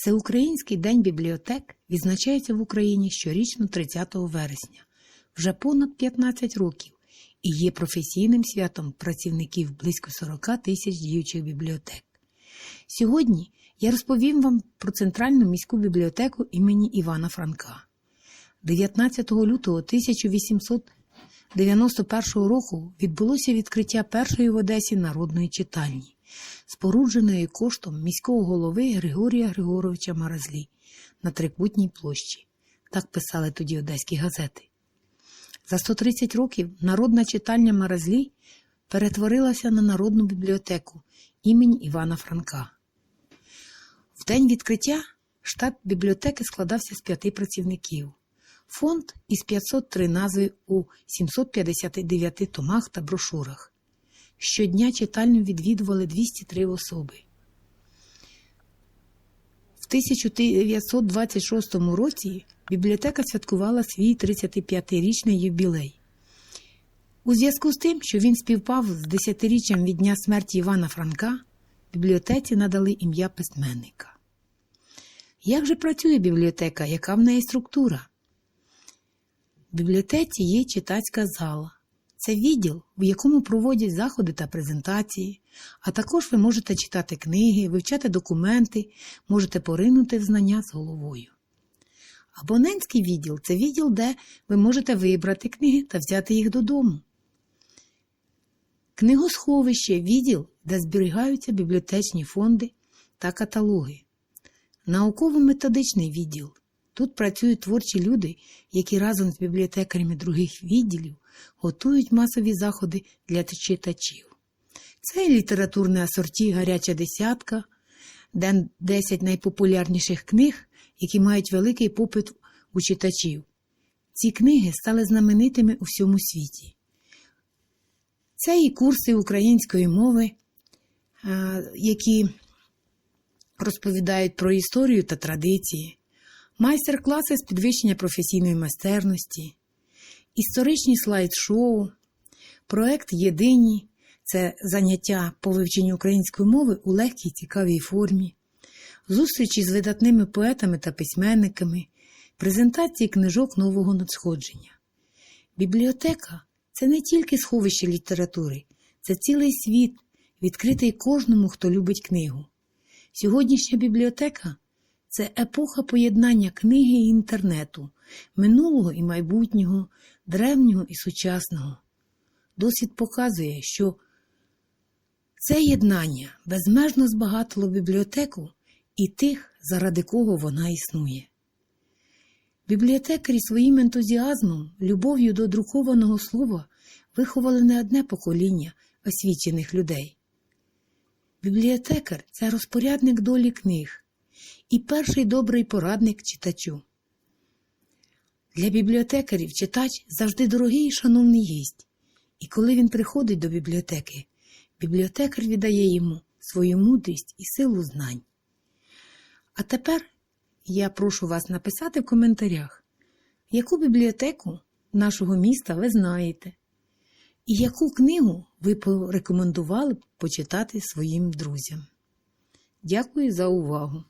Всеукраїнський день бібліотек відзначається в Україні щорічно 30 вересня, вже понад 15 років, і є професійним святом працівників близько 40 тисяч діючих бібліотек. Сьогодні я розповім вам про Центральну міську бібліотеку імені Івана Франка. 19 лютого 1891 року відбулося відкриття першої в Одесі народної читальні, спорудженої коштом міського голови Григорія Григоровича Маразлі на Трикутній площі. Так писали тоді одеські газети. За 130 років народна читальня Маразлі перетворилася на народну бібліотеку імені Івана Франка. В день відкриття штат бібліотеки складався з п'яти працівників. Фонд із 503 назви у 759 томах та брошурах. Щодня читальню відвідували 203 особи. В 1926 році бібліотека святкувала свій 35-річний юбілей. У зв'язку з тим, що він співпав з десятиріччям від дня смерті Івана Франка, бібліотеці надали ім'я письменника. Як же працює бібліотека? Яка в неї структура? В бібліотеці є читацька зала. Це відділ, в якому проводять заходи та презентації, а також ви можете читати книги, вивчати документи, можете поринути в знання з головою. Абонентський відділ це відділ, де ви можете вибрати книги та взяти їх додому. Книгосховище відділ, де зберігаються бібліотечні фонди та каталоги. Науково-методичний відділ. Тут працюють творчі люди, які разом з бібліотекарями других відділів готують масові заходи для читачів. Це літературне асорті Гаряча десятка, де 10 найпопулярніших книг, які мають великий попит у читачів. Ці книги стали знаменитими у всьому світі. Це і курси української мови, які розповідають про історію та традиції, майстер-класи з підвищення професійної майстерності, історичні слайд-шоу, проект Єдині це заняття по вивченню української мови у легкій цікавій формі, зустрічі з видатними поетами та письменниками, презентації книжок нового надсходження. Бібліотека це не тільки сховище літератури, це цілий світ, відкритий кожному, хто любить книгу. Сьогоднішня бібліотека це епоха поєднання книги і інтернету, минулого і майбутнього, древнього і сучасного. Досвід показує, що це єднання безмежно збагатило бібліотеку і тих, заради кого вона існує. Бібліотекарі своїм ентузіазмом, любов'ю до друкованого слова виховали не одне покоління освічених людей. Бібліотекар це розпорядник долі книг і перший добрий порадник читачу. Для бібліотекарів читач завжди дорогий і шановний гість, і коли він приходить до бібліотеки, бібліотекар віддає йому свою мудрість і силу знань. А тепер я прошу вас написати в коментарях, яку бібліотеку нашого міста ви знаєте, і яку книгу ви порекомендували б почитати своїм друзям. Дякую за увагу!